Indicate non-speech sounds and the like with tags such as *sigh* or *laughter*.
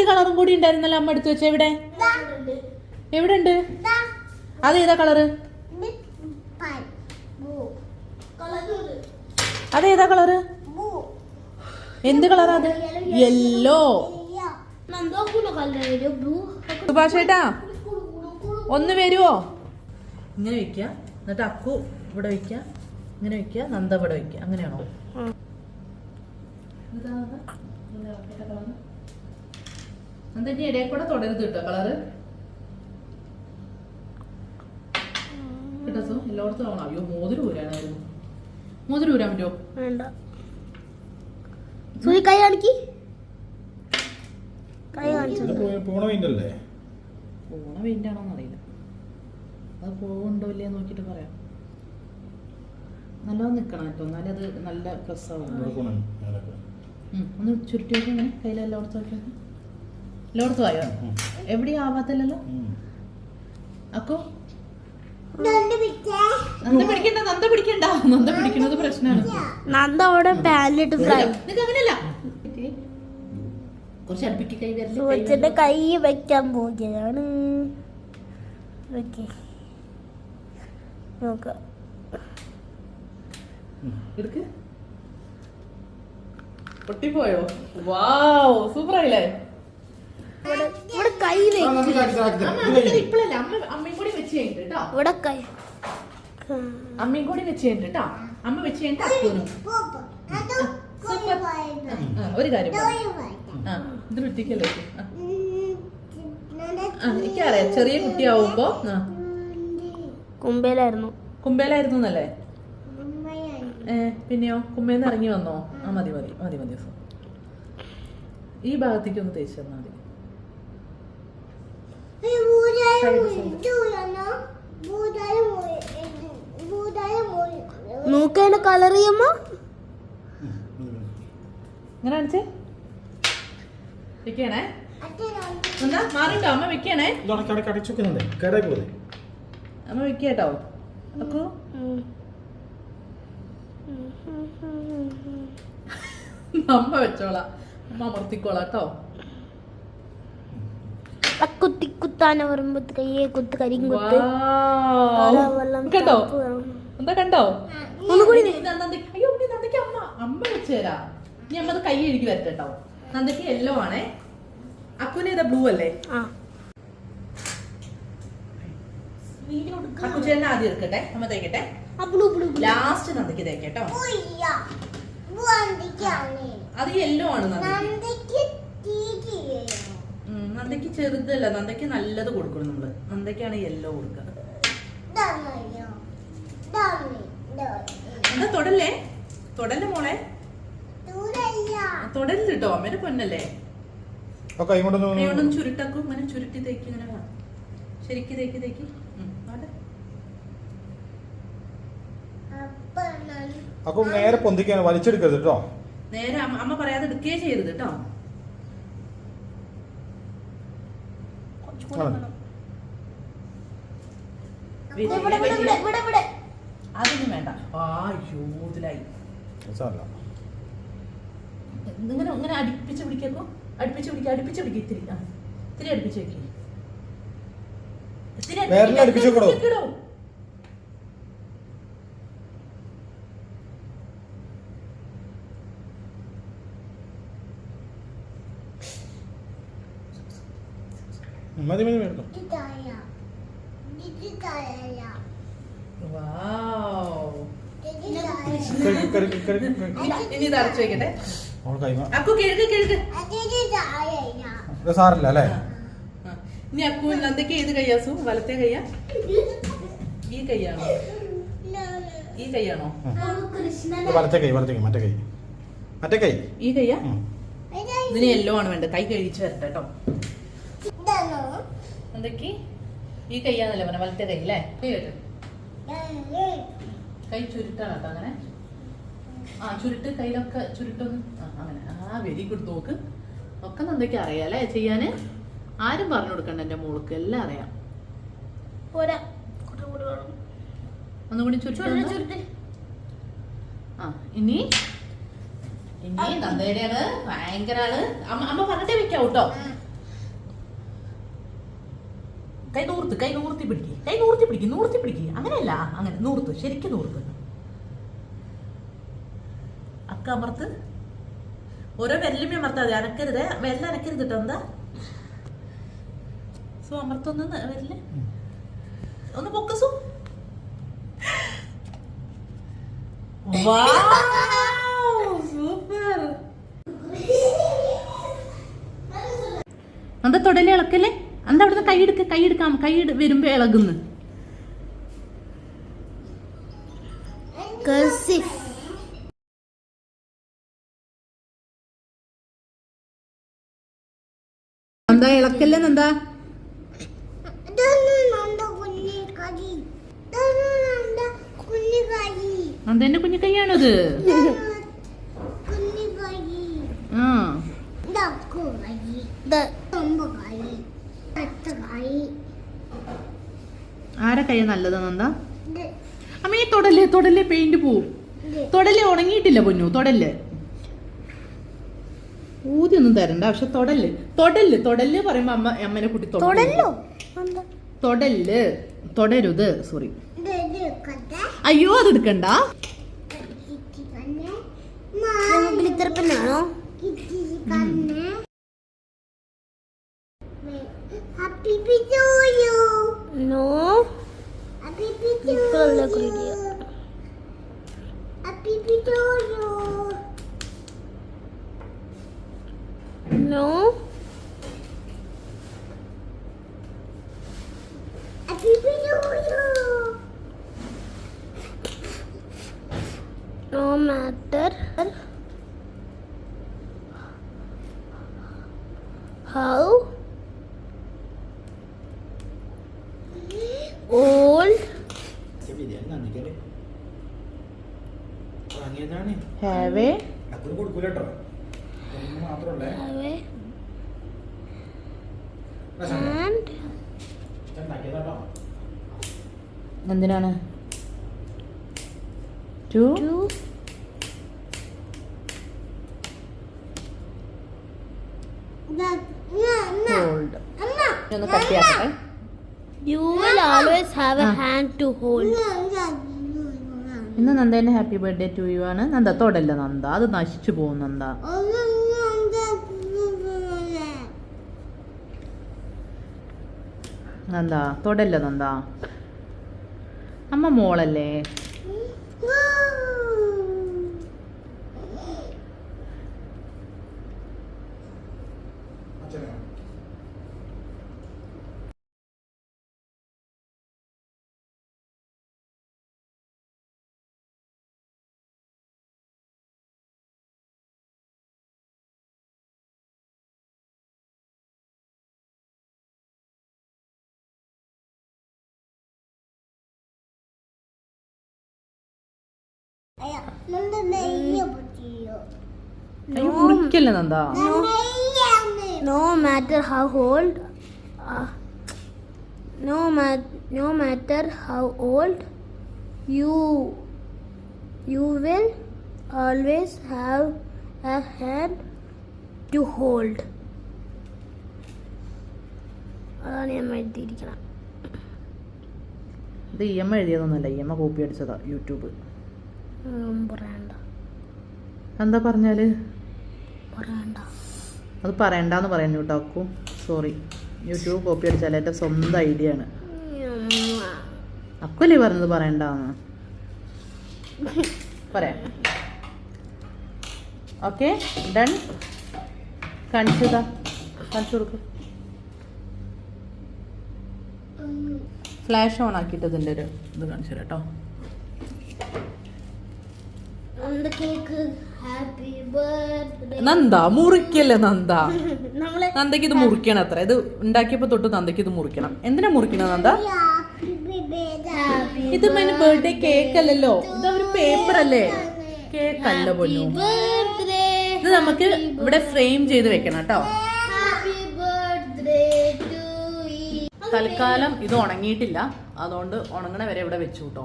ഒരു കളറും കൂടി ഉണ്ടായിരുന്നല്ലോ അമ്മ എടുത്തു വെച്ച എവിടെ എവിടെ ഉണ്ട് അത് ഏതാ കളറ്? അത് ഏതാ കളറ്? എന്ത് കളറാ അത്? യെല്ലോ. സുഭാഷേട്ടാ ഒന്ന് വരുവോ? ഇങ്ങനെ വെക്കുക. എന്നിട്ട് അക്കു ഇവിടെ വെക്ക ഇങ്ങനെ വെക്ക നന്ദ ഇവിടെ വെക്ക അങ്ങനെയാണോ? ഇതാ ഇനി ഇടയിൽ കൂടെ തുടരുത് കേട്ടോ കളറ്? കിട്ടോ എല്ലായിടത്തും ആവണം. അയ്യോ മോതിരം ഊരാനായിരുന്നു. മോതിരം ഊരാൻ പറ്റുമോ വേണ്ട. സൂര്യ കൈ കാണിക്ക്. കൈ കാണിച്ചു. പോണ പോണ അറിയില്ല. അത് പോകുന്നുണ്ടോ ഇല്ലേ നോക്കിയിട്ട് പറയാം. നല്ലോണം നിൽക്കണം കേട്ടോ. എന്നാലേ അത് നല്ല ഒന്ന് ചുരുട്ടി വെക്കും ഇങ്ങനെ കയ്യിലെല്ലായിടത്തും ഒക്കെ എല്ലായിടത്തും ആയോ എവിടെ ആവാത്തില്ലല്ലോ? അക്കോ? നന്ദ പിടിക്കണ്ട നന്ദ പിടിക്കണ്ട. നന്ദ പിടിക്കുന്നത് പ്രശ്നമാണ്. നന്ദ അവിടെ പാനിലിട്ട് ഫ്രൈ. നിനക്ക് അങ്ങനെയല്ല. കുറച്ച് അടുപ്പിക്ക് കൈ കൈ കൈ വെക്കാൻ ഓക്കെ. നോക്കാം. പൊട്ടിപ്പോയോ? വാവ് സൂപ്പർ ആയില്ലേ ഇവിടെ ഇവിടെ കൈ ഇവിടെ കൈ. അമ്മയും കൂടി വെച്ച് കഴിഞ്ഞിട്ട് കേട്ടോ അമ്മ വെച്ച് കഴിഞ്ഞിട്ട് അപ്പൂനും. ഒരു കാര്യം ആ ഇത് വൃത്തിക്കല്ലോ എനിക്കറിയാം ചെറിയ കുട്ടിയാവുമ്പോ കുമ്പേലായിരുന്നു. കുമ്പേലായിരുന്നു എന്നല്ലേ? ഏ പിന്നെയോ? കുമ്പേന്ന് ഇറങ്ങി വന്നോ? ആ മതി മതി മതി മതി ഈ ഭാഗത്തേക്ക് ഒന്ന് തേച്ച് തന്നാൽ മതി. മൂക്കേന്റെ കളർ ചെയ്യുമ്പോ? ഇങ്ങനെ കാണിച്ചേ? വെക്കണേ? എന്താ മാറിട്ടോ അമ്മ വെക്കണേ? അമ്മ വെക്കട്ടോ. അക്കു അമ്മ വെച്ചോളാം. അമ്മ അമർത്തിക്കോളാം കേട്ടോ. കുത്തി കുത്താന വരുമ്പോ കയ്യെ കുത്ത് കരിങ്കുത്ത്. കണ്ടോ? എന്താ കണ്ടോ? ഒന്നുകൂടി അയ്യോ ഉണ്ണി, നന്ദിക്ക് അമ്മ അമ്മ വെച്ചു തരാ. ഇനി അമ്മ അത് കൈ എഴുതി വരട്ടെട്ടോ. നന്ദിക്ക് യെല്ലോ ആണേ. അക്കുന് ഇതാ ബ്ലൂ അല്ലേ? ആ. അക്കുചേട്ടനെ ആദ്യം എടുക്കട്ടെ. അമ്മ തേക്കട്ടെ. ലാസ്റ്റ് നന്ദിക്ക് തേക്കട്ടോ. അത് യെല്ലോ ആണ് നന്ദി നന്ദയ്ക്ക് ചെറുതല്ല നന്ദയ്ക്ക് നല്ലത് കൊടുക്കണം നമ്മൾ. നന്ദയ്ക്കാണ് യെല്ലോ കൊടുക്കുക. എന്താ തൊടല്ലേ? തൊടല്ലേ മോളെ? തൊടൽ കേട്ടോ അമ്മേന്റെ പൊന്നല്ലേ? കൈകൊണ്ടൊന്ന് ചുരുട്ടാക്കും. ഇങ്ങനെ ചുരുട്ടി തേക്ക് ഇങ്ങനെ. ശരിക്ക് തേക്ക് തേക്ക്. അപ്പൊ നേരെ പൊന്തിക്കാൻ വലിച്ചെടുക്കരുത് കേട്ടോ നേരെ അമ്മ അമ്മ പറയാതെ എടുക്കുകയേ ചെയ്യരുത് കേട്ടോ അതൊന്നും വേണ്ട. ആ യോതിലായി. ഇങ്ങനെ ഇങ്ങനെ അടുപ്പിച്ച് പിടിക്കോ അടുപ്പിച്ച് പിടിക്കുക അടുപ്പിച്ച് പിടിക്കുക ഇത്തിരി ഇത്തിരി അടുപ്പിച്ച് വെക്കേ. ഇത്തിരി വേറെ അടുപ്പിച്ച് വെക്കണോ? വെക്കണോ? മതി മതി എടുത്തോ വാവ്. കറി കറി കറി കറി ഇനി ഇത് അടച്ചു വെക്കട്ടെ അവൾ കൈ മാ- അക്കു കിഴക്ക് മതി ഇത് സാറില്ല അല്ലേ. ഇനി അക്കു എന്തൊക്കെ ഏത് കയ്യാസു വലത്തെ കയ്യാ ഈ കയ്യാണോ ഈ കയ്യാണോ വലത്തെ കൈ വലത്തെ കൈ മറ്റേ കൈ. മറ്റേ കൈ. ഈ കയ്യാ ഇതിന് യെല്ലോ ആണ് വേണ്ടത്. കൈ കഴിച്ച് വരട്ടെ കേട്ടോ നന്ദയ്ക്ക് ഈ കയ്യാന്നല്ലേ പറഞ്ഞ വലത്തെ കൈ അല്ലേ? കൈ ചുരുട്ടാണ് കേട്ടോ അങ്ങനെ. ആ ചുരുട്ട് കയ്യിലൊക്കെ ചുരുട്ടൊന്ന്. അങ്ങനെ. ആ വെരി ഗുഡ്. നോക്ക്. ഒക്കെ എന്തൊക്കെ അറിയാം അല്ലേ ചെയ്യാന്? ആരും പറഞ്ഞു കൊടുക്കണ്ട എന്റെ മോൾക്ക്. എല്ലാം അറിയാം. ഒന്നുകൂടി ചുരുട്ട് ആ ഇനി? ഇനി നന്ദയുടെയാണ് ഭയങ്കരാണ് ആൾ. അമ്മ പറഞ്ഞിട്ടേ വെക്കാം കേട്ടോ കൈ നൂർത്ത് കൈ നൂർത്തി പിടിക്കുക കൈ നൂർത്തി പിടിക്കുക നൂർത്തി പിടിക്കുക അങ്ങനെയല്ല അങ്ങനെ നൂർത്ത് ശരിക്കും നൂർത്ത്. അക്കമർത്ത് ഓരോ വെല്ലുമി അമർത്താതെ അനക്കരുത്. വെല്ല അനക്കരുത് കേട്ടോ എന്താ? സോ അമർത്തൊന്ന് വരില്ല ഒന്ന് പൊക്കസു. സൂപ്പർ. *laughs* എന്താ തൊടലി ഇളക്കല്ലേ എന്താ അവിടുന്ന് കൈയെടുക്ക കൈയെടുക്കാം കൈ വരുമ്പോ ഇളകുന്നു. കർസിഫ് എന്താ ഇളക്കല്ലേ എന്താ? അതെന്റെ കുഞ്ഞു ആരെ കൈ നല്ലത് നന്ദ? അമ്മ ഈ തൊടല്ലേ തൊടല്ലേ പെയിന്റ് പോവും തൊടൽ ഉണങ്ങിയിട്ടില്ല പൊന്നു തൊടൽ. ഊതി ഒന്നും തരണ്ട പക്ഷെ തൊടൽ. തൊടൽ തൊടൽ പറയുമ്പോ അമ്മ അമ്മനെ കുട്ടി തൊടല്ലോ തൊടൽ? തൊടരുത് സോറി അയ്യോ അത് എടുക്കണ്ട. ഗ്ലിറ്റർ പെണ്ണാണോ? നോ. ഇപ്പോഴല്ല കുടിക്കുക no no matter. Have? A എന്തിനാണ്? ടു? ഒന്ന് കട്ടിയാക്കട്ടെ you will always have a hand hand to hold. ഇന്ന് നന്ദേന്റെ ഹാപ്പി ബർത്ത്ഡേ ടു യു ആണ്. നന്ദ തൊടല്ല നന്ദ. അത് നശിച്ചു പോകും നന്ദ. നന്ദ തൊടല്ല നന്ദ. അമ്മ മോളല്ലേ? കൈ മുറിക്കല്ലേ Nanda no matter how old uh, no mat no matter how old you you will always have a hand to hold അതാണ് ഞാൻ എഴുതിയിരിക്കണം ഇത് ഇ എം എഴുതിയതൊന്നുമല്ല ഇ എം കോപ്പി അടിച്ചതാ യൂട്യൂബ് എന്താ പറഞ്ഞാൽ? അത് പറയണ്ടെന്ന് പറയുന്നു കേട്ടോ അക്കു. സോറി യൂട്യൂബ് കോപ്പി അടിച്ചാൽ എന്റെ സ്വന്തം ഐഡിയ ആണ്. അക്കുലി അക്കുല്ലേ പറഞ്ഞത് പറയണ്ടെന്ന്. പറയാം. ഓക്കെ ഡൺ കാണിച്ചതാ. കാണിച്ചു കൊടുക്ക. ഫ്ലാഷ് ഓൺ ആക്കിയിട്ട് ഇതിന്റെ ഒരു ഇത് കാണിച്ചു തരാം കേട്ടോ. നന്ദ മുറിക്കല്ലേ നന്ദ? *laughs* നന്ദക്ക് നന്ദയ്ക്ക് ഇത് മുറിക്കണം അത്ര. ഇത് ഉണ്ടാക്കിയപ്പോ തൊട്ട് നന്ദക്ക് ഇത് മുറിക്കണം. എന്തിനാ മുറിക്കണം നന്ദ? ഇത് പിന്നെ ബർത്ത്ഡേ കേക്ക് അല്ലല്ലോ. ഇത് ഒരു പേപ്പർ അല്ലേ? കേക്ക് അല്ല പൊന്നു. ഇത് നമുക്ക് ഇവിടെ ഫ്രെയിം ചെയ്ത് വെക്കണം കേട്ടോ. തൽക്കാലം ഇത് ഉണങ്ങിയിട്ടില്ല. അതുകൊണ്ട് ഉണങ്ങണ വരെ ഇവിടെ വെച്ചു കേട്ടോ.